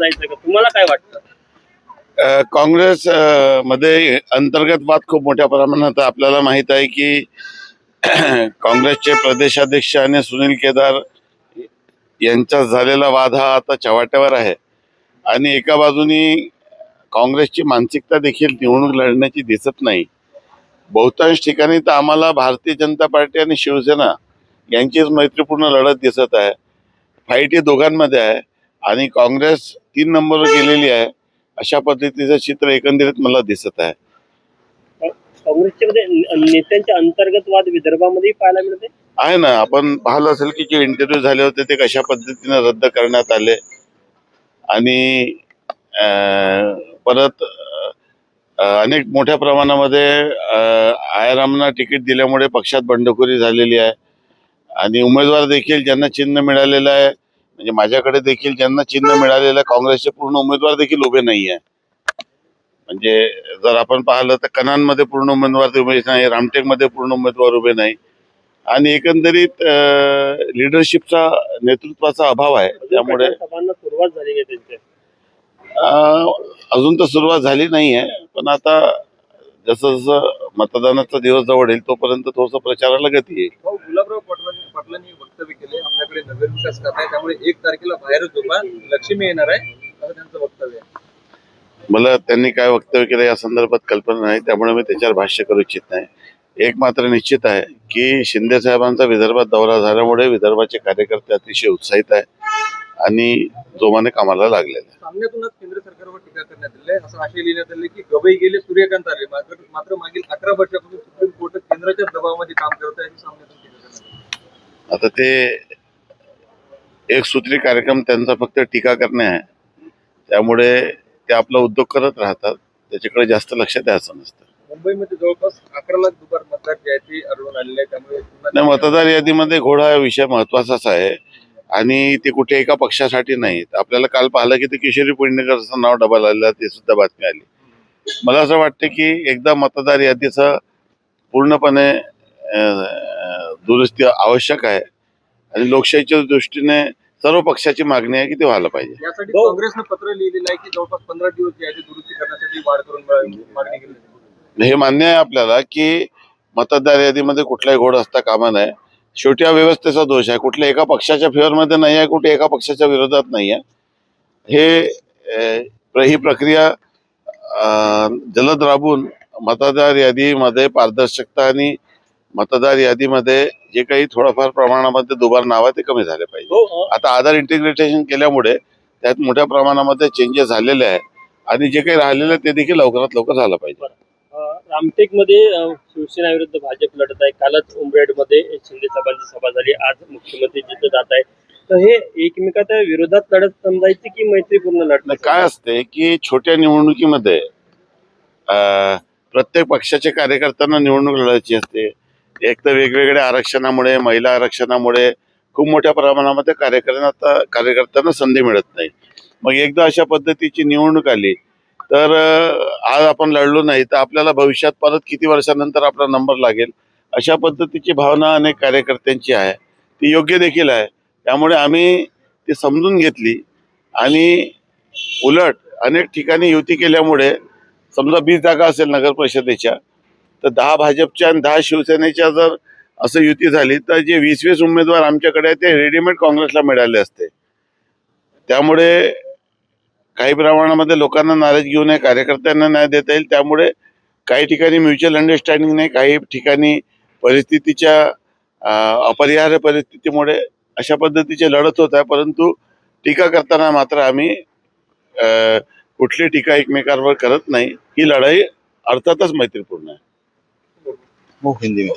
जायचं का? तुम्हाला काय वाटतं? काँग्रेस मध्ये अंतर्गत वाद खूप मोठ्या प्रमाणात आपल्याला माहीत आहे की काँग्रेसचे प्रदेशाध्यक्ष आणि सुनील केदार यांचा झालेला वाद हा आता चव्हाट्यावर आहे. आणि एका बाजूनी काँग्रेसची मानसिकता देखील निवडणूक लढण्याची दिसत नाही. बहुतांश ठिकाणी तर आम्हाला भारतीय जनता पार्टी आणि शिवसेना यांचीच मैत्रीपूर्ण लढत दिसत आहे. फाईट ही दोघांमध्ये आहे. आणि काँग्रेस तीन नंबरवर गेलेली आहे. अशा पद्धतीचं चित्र एकंदरीत मला दिसत आहे. काँग्रेसच्या मध्ये न- नेत्यांचे अंतर्गत वाद विदर्भामध्ये पाहायला मिळते? आहे ना. आपण पाहिलं असेल की जे इंटरव्ह्यू झाले होते ते कशा पद्धतीने रद्द करण्यात आले. आणि परत अनेक मोठ्या प्रमाणामध्ये आयारामना तिकीट दिल्यामुळे पक्षात बंडखोरी झालेली आहे. आणि उमेदवार देखील ज्यांना चिन्ह मिळालेलं आहे म्हणजे माझ्याकडे देखील ज्यांना चिन्ह मिळालेलं काँग्रेसचे पूर्ण उमेदवार देखील उभे नाही आहे म्हणजे जर आपण पाहिलं तर कनानमध्ये पूर्ण उमेदवार उभे नाही रामटेकमध्ये पूर्ण उमेदवार उभे नाही. आणि एकंदरीत लिडरशिपचा नेतृत्वाचा अभाव आहे. त्यामुळे सुरुवात झाली अजून तर सुरुवात झाली नाही आहे पण आता जसं जसं मतदानाचा दिवस जवळ येईल तोपर्यंत थोडंसं प्रचाराला गती येईल. पाटलांनी वक्तव्य केले आपल्याकडे नगर विकास खात आहे त्यामुळे एक तारखेला बाहेरच झोपा लक्ष्मी येणार आहे असं त्यांचं वक्तव्य आहे. मला त्यांनी काय वक्तव्य केलं या संदर्भात कल्पना नाही त्यामुळे मी त्याच्यावर भाष्य करू इच्छित नाही. एक मात्र निश्चित आहे की शिंदे साहेबांचा विदर्भात दौरा झाल्यामुळे विदर्भाचे कार्यकर्ते अतिशय उत्साहित आहे आणि जोमाने कामाला लागलेले आहे सामन्यातूनच केंद्र सरकारवर टीका करण्यात आली आहे. असं आशय लिहिण्यात आले की गवई गेले सूर्यकांत आले. मात्र मात्र मागील अकरा वर्षापासून सुप्रीम कोर्ट केंद्राच्या दबावामध्ये काम करत आहे. सामन्यातून. आता ते एक सूत्री कार्यक्रम त्यांचा फक्त टीका करणे आहे. त्यामुळे ते आपला उद्योग करत राहतात. त्याच्याकडे जास्त लक्ष द्यायचं नसतं. मुंबईमध्ये जवळपास अकरा लाख दुबार मतदार ते आढळून आलेले आहे. त्यामुळे मतदार यादीमध्ये घोडा हा विषय महत्वाचाच आहे. आणि ते कुठे एका पक्षासाठी नाही आपल्याला काल पाहिलं की ते किशोरी पेडणेकरचं नाव डबल आलेलं ते सुद्धा बातमी आली. मला असं वाटतं की एकदा मतदार यादीचं पूर्णपणे दुरुस्ती आवश्यक आहे. आणि लोकशाहीच्या दृष्टीने सर्व पक्षाची मागणी आहे की ते व्हायला पाहिजे. यासाठी भाऊ- काँग्रेसनं पत्र लिहिलेलं आहे की जवळपास पंधरा दिवस दुरुस्ती करण्यासाठी वाढ करून मिळावी- मागणी केली आहे. हे मान्य आहे आपल्याला की मतदार यादीमध्ये कुठलाही घोड असता कामा नये. शेवटी हा व्यवस्थेचा दोष आहे. कुठल्या एका पक्षाच्या फेवरमध्ये नाही आहे कुठे एका पक्षाच्या विरोधात नाही आहे. हे अं, प्र- ही प्रक्रिया अं, जलद राबून मतदार यादीमध्ये पारदर्शकता आणि मतदार यादीमध्ये जे काही थोडंफार प्रमाणामध्ये दुबार नाव आहे ते कमी झाले पाहिजे. हो अ, आता आधार इंटिग्रेटेशन केल्यामुळे त्यात मोठ्या प्रमाणामध्ये चेंजेस झालेले आहे आणि जे काही राहिलेलं आहे ते देखील लवकरात लवकर झालं पाहिजे. अ, रामटेकमध्ये अ, शिवसेना विरुद्ध भाजप लढत आहे. कालच उमरेडमध्ये शिंदे साहेबांची सभा झाली. आज मुख्यमंत्री जिथे जात आहे. तर हे एकमेकाच्या विरोधात लढत समजायची की मैत्रीपूर्ण लढत? काय असते की छोट्या निवडणुकीमध्ये प्रत्येक पक्षाच्या कार्यकर्त्यांना निवडणूक लढायची असते. एक तर वेगवेगळ्या आरक्षणामुळे महिला आरक्षणामुळे खूप मोठ्या प्रमाणामध्ये कार्यकर्त्यांना कार्यकर्त्यांना संधी मिळत नाही. मग एकदा अशा पद्धतीची निवडणूक आली तर आज आपण लढलो नाही तर आपल्याला भविष्यात परत किती वर्षानंतर आपला नंबर लागेल? अशा पद्धतीची भावना अनेक कार्यकर्त्यांची आहे. ती योग्य देखील आहे. त्यामुळे आम्ही ती समजून घेतली आणि उलट अनेक ठिकाणी युती केल्यामुळे समजा वीस जागा असेल नगर परिषदेच्या तर दहा भाजपच्या आणि दहा शिवसेनेच्या जर असं युती झाली तर जे वीस वीस उमेदवार आमच्याकडे आहेत ते रेडीमेड काँग्रेसला मिळाले असते. त्यामुळे काही प्रमाणामध्ये लोकांना नाराज घेऊ नये कार्यकर्त्यांना न्याय देता येईल. त्यामुळे काही ठिकाणी म्युच्युअल अंडरस्टँडिंग नाही काही ठिकाणी परिस्थितीच्या अपरिहार्य परिस्थितीमुळे अशा पद्धतीचे लढत होत आहे. परंतु टीका करताना मात्र आम्ही कुठली टीका एकमेकांवर करत नाही. ही लढाई अर्थातच मैत्रीपूर्ण आहे. muy bien, digo.